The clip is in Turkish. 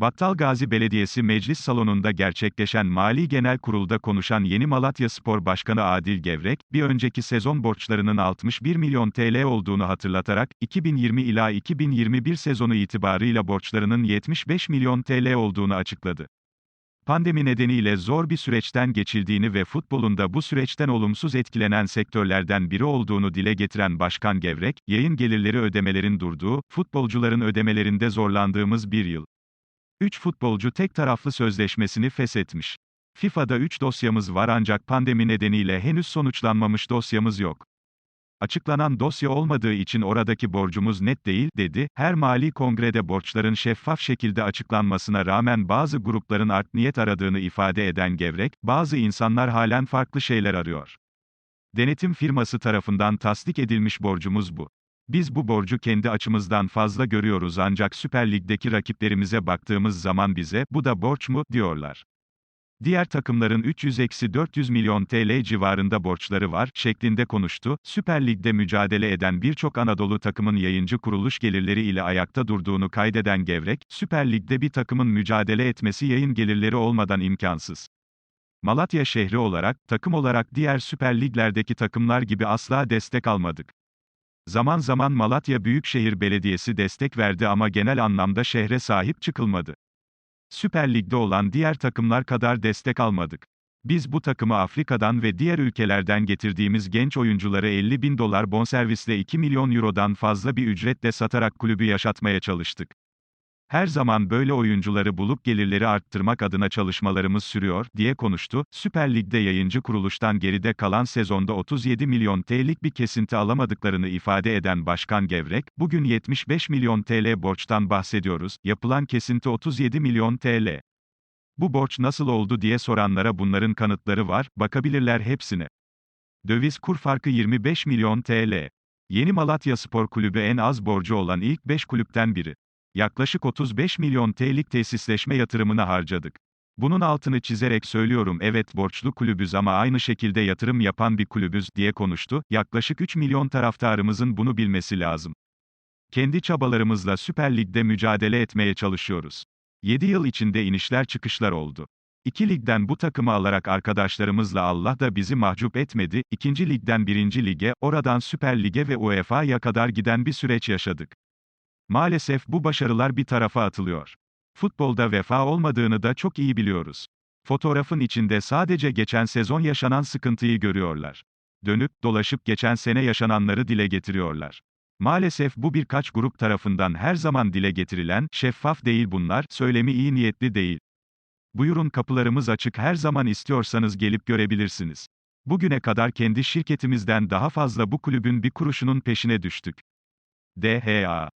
Battalgazi Belediyesi Meclis Salonu'nda gerçekleşen Mali Genel Kurul'da konuşan Yeni Malatya Spor Başkanı Adil Gevrek, bir önceki sezon borçlarının 61 milyon TL olduğunu hatırlatarak, 2020 ila 2021 sezonu itibarıyla borçlarının 75 milyon TL olduğunu açıkladı. Pandemi nedeniyle zor bir süreçten geçildiğini ve futbolun da bu süreçten olumsuz etkilenen sektörlerden biri olduğunu dile getiren Başkan Gevrek, yayın gelirleri ödemelerin durduğu, futbolcuların ödemelerinde zorlandığımız bir yıl. 3 futbolcu tek taraflı sözleşmesini feshetmiş. FIFA'da 3 dosyamız var ancak pandemi nedeniyle henüz sonuçlanmamış dosyamız yok. Açıklanan dosya olmadığı için oradaki borcumuz net değil, dedi. Her mali kongrede borçların şeffaf şekilde açıklanmasına rağmen bazı grupların art niyet aradığını ifade eden Gevrek, bazı insanlar halen farklı şeyler arıyor. Denetim firması tarafından tasdik edilmiş borcumuz bu. Biz bu borcu kendi açımızdan fazla görüyoruz ancak Süper Lig'deki rakiplerimize baktığımız zaman bize, bu da borç mu, diyorlar. Diğer takımların 300-400 milyon TL civarında borçları var, şeklinde konuştu. Süper Lig'de mücadele eden birçok Anadolu takımın yayıncı kuruluş gelirleri ile ayakta durduğunu kaydeden Gevrek, Süper Lig'de bir takımın mücadele etmesi yayın gelirleri olmadan imkansız. Malatya şehri olarak, takım olarak diğer Süper Liglerdeki takımlar gibi asla destek almadık. Zaman zaman Malatya Büyükşehir Belediyesi destek verdi ama genel anlamda şehre sahip çıkılmadı. Süper Lig'de olan diğer takımlar kadar destek almadık. Biz bu takımı Afrika'dan ve diğer ülkelerden getirdiğimiz genç oyuncuları 50 bin dolar bonservisle 2 milyon eurodan fazla bir ücretle satarak kulübü yaşatmaya çalıştık. Her zaman böyle oyuncuları bulup gelirleri arttırmak adına çalışmalarımız sürüyor, diye konuştu. Süper Lig'de yayıncı kuruluştan geride kalan sezonda 37 milyon TL'lik bir kesinti alamadıklarını ifade eden Başkan Gevrek, bugün 75 milyon TL borçtan bahsediyoruz, yapılan kesinti 37 milyon TL. Bu borç nasıl oldu diye soranlara bunların kanıtları var, bakabilirler hepsine. Döviz kur farkı 25 milyon TL. Yeni Malatya Spor Kulübü en az borcu olan ilk 5 kulüpten biri. Yaklaşık 35 milyon TL'lik tesisleşme yatırımına harcadık. Bunun altını çizerek söylüyorum evet borçlu kulübüz ama aynı şekilde yatırım yapan bir kulübüz, diye konuştu. Yaklaşık 3 milyon taraftarımızın bunu bilmesi lazım. Kendi çabalarımızla Süper Lig'de mücadele etmeye çalışıyoruz. 7 yıl içinde inişler çıkışlar oldu. 2 ligden bu takımı alarak arkadaşlarımızla Allah da bizi mahcup etmedi, 2. ligden 1. lige, oradan Süper Lig'e ve UEFA'ya kadar giden bir süreç yaşadık. Maalesef bu başarılar bir tarafa atılıyor. Futbolda vefa olmadığını da çok iyi biliyoruz. Fotoğrafın içinde sadece geçen sezon yaşanan sıkıntıyı görüyorlar. Dönüp dolaşıp geçen sene yaşananları dile getiriyorlar. Maalesef bu birkaç grup tarafından her zaman dile getirilen, şeffaf değil bunlar, söylemi iyi niyetli değil. Buyurun kapılarımız açık her zaman istiyorsanız gelip görebilirsiniz. Bugüne kadar kendi şirketimizden daha fazla bu kulübün bir kuruşunun peşine düştük. DHA